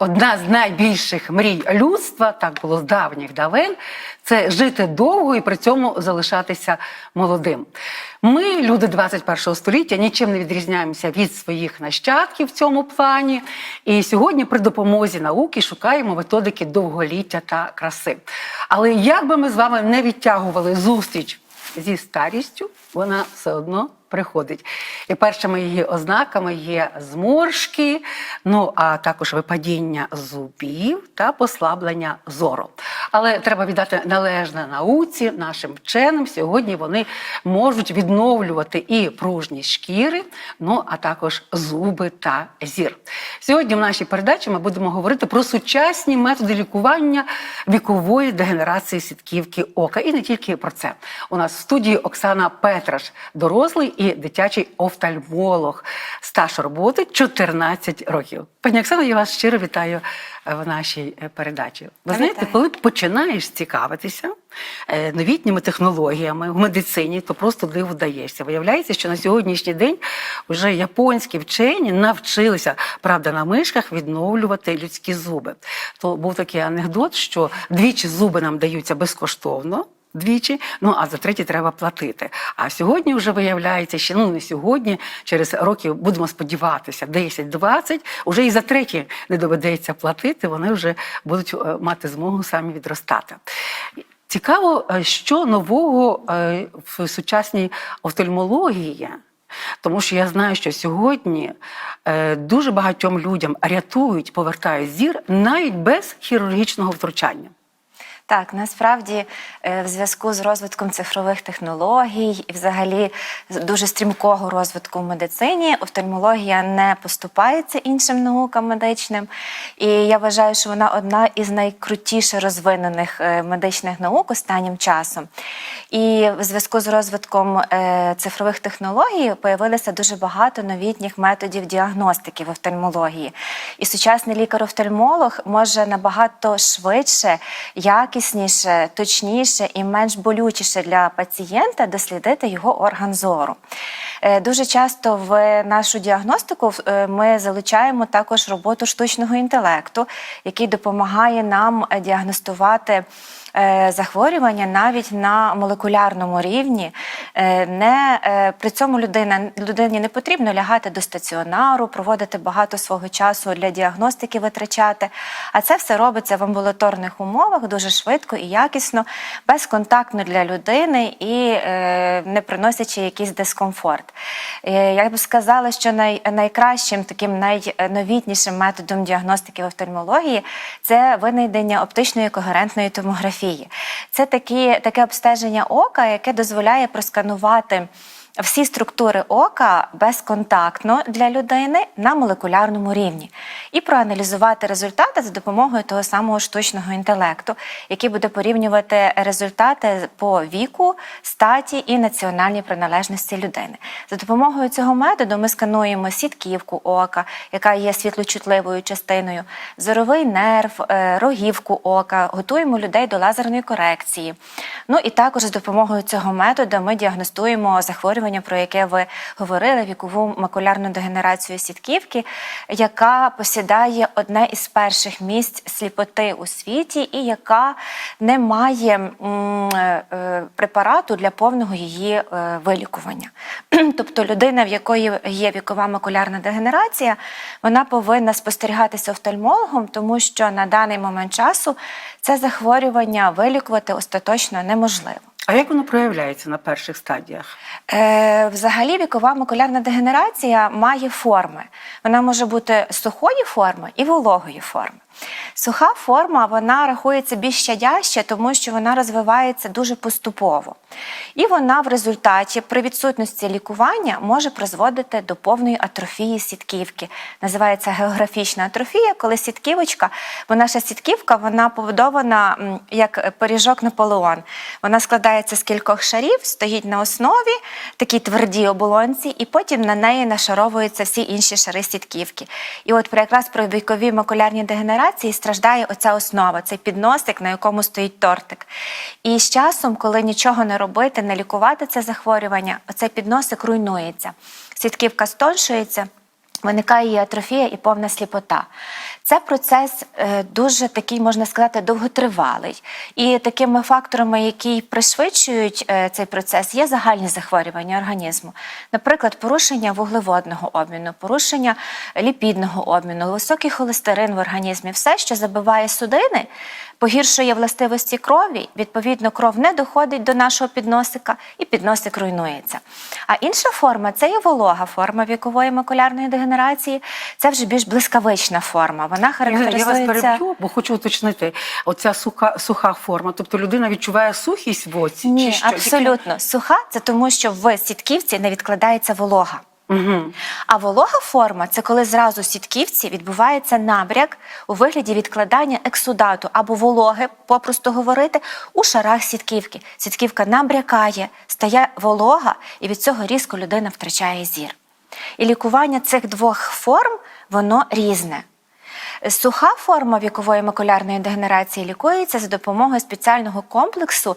Одна з найбільших мрій людства, так було з давніх давен, це жити довго і при цьому залишатися молодим. Ми, люди 21 століття, нічим не відрізняємося від своїх нащадків в цьому плані. І сьогодні при допомозі науки шукаємо методики довголіття та краси. Але як би ми з вами не відтягували зустріч зі старістю, вона все одно приходить. І першими її ознаками є зморшки, ну а також випадіння зубів та послаблення зору. Але треба віддати належне науці нашим вченим. Сьогодні вони можуть відновлювати і пружність шкіри, ну а також зуби та зір. Сьогодні в нашій передачі ми будемо говорити про сучасні методи лікування вікової дегенерації сітківки ока. І не тільки про це. У нас в студії Оксана Петраш, дорослий і дитячий офтальмолог. Стаж роботи 14 років. Пані Оксана, я вас щиро вітаю в нашій е, передачі. Ви Вітаю. знаєте, коли починаєш цікавитися е, новітніми технологіями в медицині, то просто диву даєшся. Виявляється, що на сьогоднішній день вже японські вчені навчилися, правда, на мишках відновлювати людські зуби. То був такий анекдот, що двічі зуби нам даються безкоштовно. Двічі, ну а за третій треба платити. А сьогодні вже виявляється, що ну не сьогодні, через років будемо сподіватися, 10-20, уже і за третій не доведеться платити, вони вже будуть е, мати змогу самі відростати. Цікаво, е, що нового е, в сучасній офтальмології. Тому що я знаю, що сьогодні дуже багатьом людям рятують, повертають зір навіть без хірургічного втручання. Так, насправді, е, в зв'язку з розвитком цифрових технологій і взагалі дуже стрімкого розвитку в медицині, офтальмологія не поступається іншим наукам медичним. І я вважаю, що вона одна із найкрутіше розвинених е, медичних наук останнім часом. І в зв'язку з розвитком е, цифрових технологій появилося дуже багато новітніх методів діагностики в офтальмології. І сучасний лікар-офтальмолог може набагато швидше, якісніше, точніше і менш болючіше для пацієнта дослідити його орган зору. Е, Дуже часто в нашу діагностику е, ми залучаємо також роботу штучного інтелекту, який допомагає нам е, діагностувати захворювання навіть на молекулярному рівні. Е, Не, е, при цьому людина, людині не потрібно лягати до стаціонару, проводити багато свого часу для діагностики витрачати. А це все робиться в амбулаторних умовах дуже швидко і якісно, безконтактно для людини і е, не приносячи якийсь дискомфорт. Е, я б сказала, що най, найкращим таким найновітнішим методом діагностики в офтальмології це винайдення оптичної когерентної томографії. Це такі, таке обстеження ока, яке дозволяє просканувати. Всі структури ока безконтактно для людини на молекулярному рівні і проаналізувати результати за допомогою того самого штучного інтелекту, який буде порівнювати результати по віку, статі і національній приналежності людини. За допомогою цього методу ми скануємо сітківку ока, яка є світлочутливою частиною, зоровий нерв, е, рогівку ока, готуємо людей до лазерної корекції. Ну і також з допомогою цього методу ми діагностуємо захворювання, про яке ви говорили, вікову макулярну дегенерацію сітківки, яка посідає одне із перших місць сліпоти у світі, і яка не має е, е, препарату для повного її е, вилікування. Тобто людина, в якої є вікова макулярна дегенерація, вона повинна спостерігатися офтальмологом, тому що на даний момент часу це захворювання вилікувати остаточно неможливо. А як воно проявляється на перших стадіях? Е, взагалі вікова макулярна дегенерація має форми. Вона може бути сухої форми і вологої форми. Суха форма вона рахується більш щадяще, тому що вона розвивається дуже поступово. І вона в результаті при відсутності лікування може призводити до повної атрофії сітківки. Називається географічна атрофія, коли сітківочка, бо наша сітківка вона побудована як пиріжок Наполеон. Вона складається з кількох шарів, стоїть на основі, такі тверді оболонці, і потім на неї нашаровуються всі інші шари сітківки. І от якраз при віковій макулярній дегенерації страждає оця основа, цей підносик, на якому стоїть тортик. І з часом, коли нічого не робити, не лікувати це захворювання, оцей підносик руйнується. Сітківка стоншується. Виникає її атрофія і повна сліпота. Це процес е, дуже такий, можна сказати, довготривалий. І такими факторами, які пришвидшують е, цей процес, є загальні захворювання організму. Наприклад, порушення вуглеводного обміну, порушення ліпідного обміну, високий холестерин в організмі, все, що забиває судини, погіршує властивості крові. Відповідно, кров не доходить до нашого підносика, і підносик руйнується. А інша форма це є волога форма вікової макулярної дегенерації. Це вже більш блискавична форма. Вона Я, я вас переб'ю, бо хочу уточнити. Оця суха, суха форма, тобто людина відчуває сухість в оці? Ні, чи що? абсолютно. Суха це тому, що в сітківці не відкладається волога. Угу. А волога форма це коли зразу в сітківці відбувається набряк у вигляді відкладання ексудату або вологи, попросту говорити, у шарах сітківки. Сітківка набрякає, стає волога, і від цього різко людина втрачає зір. І лікування цих двох форм воно різне. Суха форма вікової макулярної дегенерації лікується за допомогою спеціального комплексу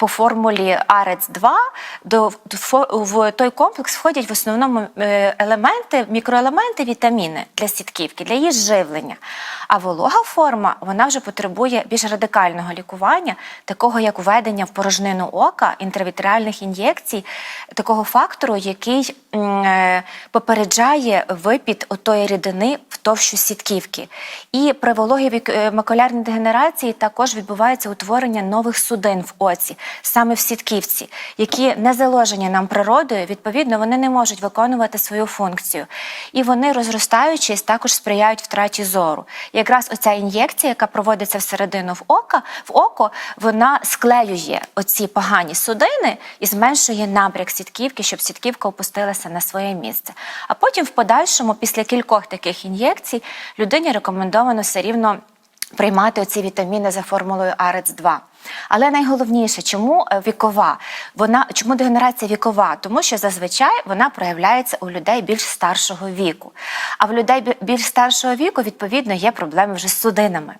по формулі АРЕЦ-2. До, до в той комплекс входять в основному е, елементи, мікроелементи, вітаміни для сітківки, для її живлення. А волога форма вона вже потребує більш радикального лікування, такого як введення в порожнину ока інтравітріальних ін'єкцій, такого фактору, який е, попереджає випід отої рідини в товщу сітківки. І при вологій е, макулярній дегенерації також відбувається утворення нових судин в оці, саме в сітківці, які не заложені нам природою, відповідно, вони не можуть виконувати свою функцію. І вони, розростаючись, також сприяють втраті зору. Якраз оця ін'єкція, яка проводиться всередину в ока, в око, вона склеює оці погані судини і зменшує набряк сітківки, щоб сітківка опустилася на своє місце. А потім, в подальшому, після кількох таких ін'єкцій, людині рекомендовано все рівно приймати оці вітаміни за формулою АРЕЦ-2. Але найголовніше, чому е, вікова? Вона чому дегенерація вікова? Тому що зазвичай вона проявляється у людей більш старшого віку. А в людей більш старшого віку, відповідно, є проблеми вже з судинами.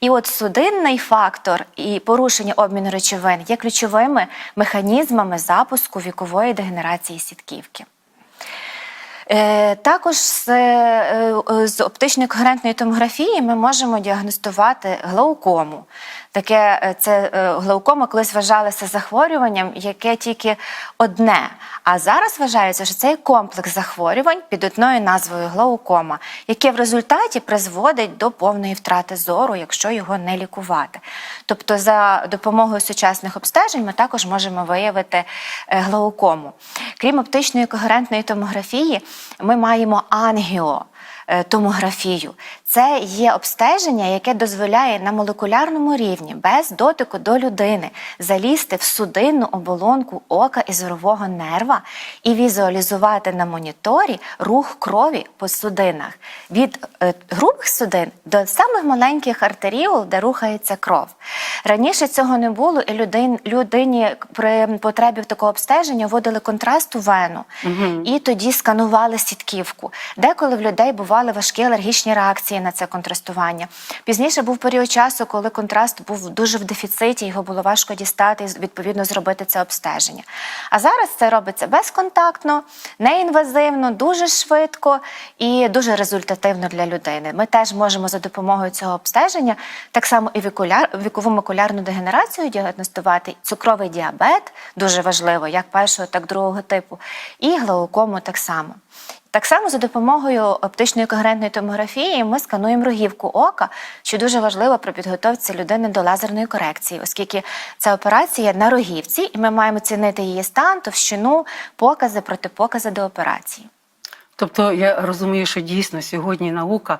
І от судинний фактор і порушення обміну речовин є ключовими механізмами запуску вікової дегенерації сітківки. Е, Також з, е, е, з оптичної когерентної томографії ми можемо діагностувати глаукому. Таке це глаукома колись вважалося захворюванням, яке тільки одне. А зараз вважається, що це комплекс захворювань під одною назвою глаукома, яке в результаті призводить до повної втрати зору, якщо його не лікувати. Тобто, за допомогою сучасних обстежень ми також можемо виявити глаукому. Крім оптичної когерентної томографії, ми маємо ангіо. Це є обстеження, яке дозволяє на молекулярному рівні без дотику до людини залізти в судинну оболонку ока і зорового нерва і візуалізувати на моніторі рух крові по судинах від е, грубих судин до самих маленьких артеріол, де рухається кров. Раніше цього не було, і людин, людині при потребі такого обстеження вводили контраст у вену і тоді сканували сітківку. Деколи в людей бували важкі алергічні реакції на це контрастування. Пізніше був період часу, коли контраст був дуже в дефіциті, його було важко дістати і відповідно зробити це обстеження. А зараз це робиться безконтактно, неінвазивно, дуже швидко і дуже результативно для людини. Ми теж можемо за допомогою цього обстеження так само і вікуляр, вікову макулярну дегенерацію діагностувати, цукровий діабет дуже важливо, як першого, так другого типу, і глаукому так само. Так само за допомогою оптичної когерентної томографії ми скануємо рогівку ока, що дуже важливо при підготовці людини до лазерної корекції, оскільки це операція на рогівці, і ми маємо цінити її стан, товщину, покази, протипокази до операції. Тобто я розумію, що дійсно сьогодні наука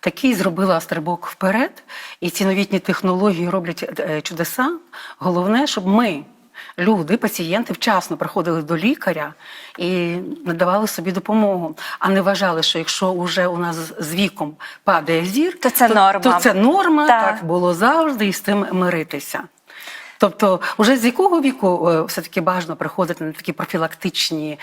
такий зробила стрибок вперед, і ці новітні технології роблять е, чудеса. Головне, щоб ми, люди, пацієнти, вчасно приходили до лікаря і надавали собі допомогу, а не вважали, що якщо вже у нас з віком падає зір, То це норма. то це норма, Так. так було завжди, і з тим миритися. Тобто, вже з якого віку е, все-таки бажано приходити на такі профілактичні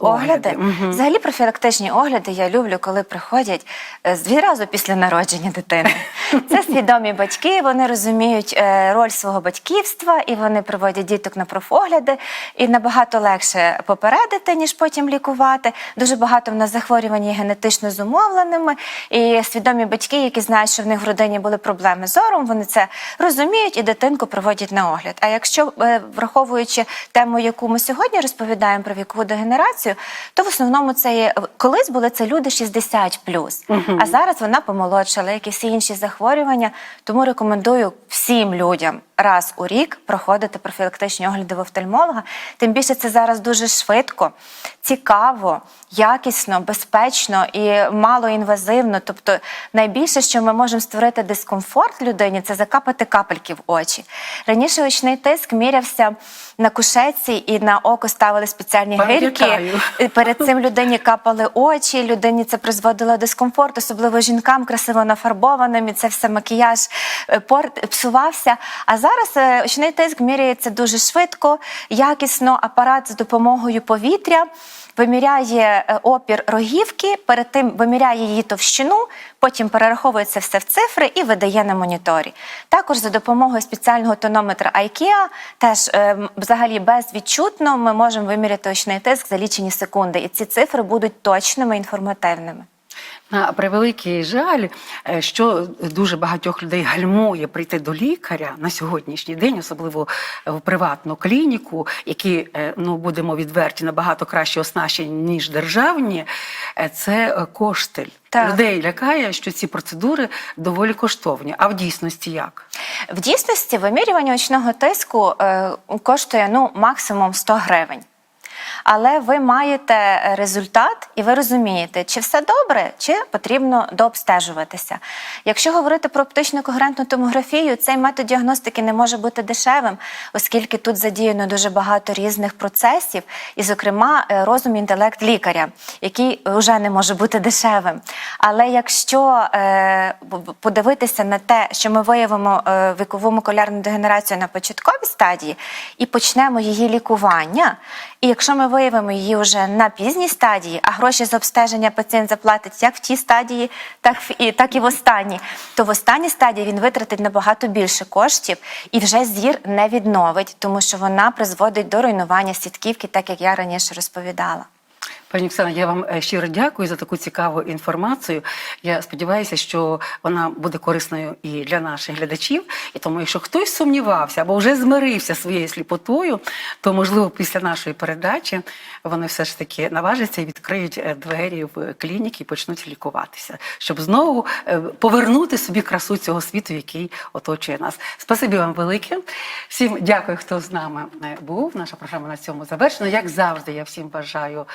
Огляди. Мгм. Взагалі профілактичні огляди я люблю, коли приходять е, відразу після народження дитини. Це свідомі батьки, вони розуміють е, роль свого батьківства і вони приводять діток на профогляди. І набагато легше попередити, ніж потім лікувати. Дуже багато в нас захворювань є генетично зумовленими. І свідомі батьки, які знають, що в них в родині були проблеми з зором, вони це розуміють і дитинку приводять на огляд. А якщо е, враховуючи тему, яку ми сьогодні розповідаємо про вікову дегенерацію, то в основному це є колись були це люди 60 а зараз вона помолодшала, як і всі інші захворювання. Тому рекомендую всім людям раз у рік проходити профілактичні огляди в офтальмолога. Тим більше це зараз дуже швидко, цікаво, якісно, безпечно і малоінвазивно. Тобто, найбільше, що ми можемо створити дискомфорт людині, це закапати капельки в очі. Раніше очний тиск мірявся на кушетці і на око ставили спеціальні гирьки. Перед цим людині капали очі, людині це призводило дискомфорт, особливо жінкам красиво нафарбованим, і це все макіяж е, порт псувався. А зараз е, очний тиск міряється дуже швидко, якісно. Апарат з допомогою повітря виміряє е, опір рогівки, перед тим виміряє її товщину, потім перераховує це все в цифри і видає на моніторі. Також за допомогою спеціального тонометра IKEA, теж е, взагалі безвідчутно ми можемо виміряти очний тиск за лічені секунди, і ці цифри будуть точними інформативними. На превеликий жаль, е, що дуже багатьох людей гальмує прийти до лікаря на сьогоднішній день, особливо в приватну клініку, які е, ну будемо відверті набагато краще оснащені ніж державні. е, Це кошти. Так. Людей лякає, що ці процедури доволі коштовні. А в дійсності як? В дійсності вимірювання очного тиску е, коштує ну, максимум 100 гривень. Але ви маєте результат і ви розумієте, чи все добре, чи потрібно дообстежуватися. Якщо говорити про оптичну когерентну томографію, цей метод діагностики не може бути дешевим, оскільки тут задіяно дуже багато різних процесів, і, зокрема, е, розум і інтелект лікаря, який вже не може бути дешевим. Але якщо е, подивитися на те, що ми виявимо е, вікову макулярну дегенерацію на початковій стадії і почнемо її лікування, і якщо ми виявимо її вже на пізній стадії, а гроші за обстеження пацієнт заплатить як в тій стадії, так і так і в останній, то в останній стадії він витратить набагато більше коштів і вже зір не відновить, тому що вона призводить до руйнування сітківки, так як я раніше розповідала. Пані Оксана, я вам е, щиро дякую за таку цікаву інформацію. Я сподіваюся, що вона буде корисною і для наших глядачів. І тому, якщо хтось сумнівався або вже змирився своєю сліпотою, то можливо після нашої передачі вони все ж таки наважаться і відкриють е, двері в клініки і почнуть лікуватися, щоб знову е, повернути собі красу цього світу, який оточує нас. Спасибі вам велике. Всім дякую, хто з нами був. Наша програма на цьому завершена. Як завжди, я всім бажаю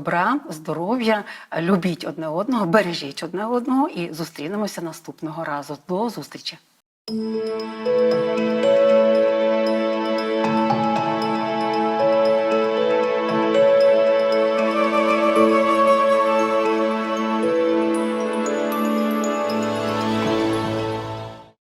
добра, здоров'я, любіть одне одного, бережіть одне одного і зустрінемося наступного разу. До зустрічі!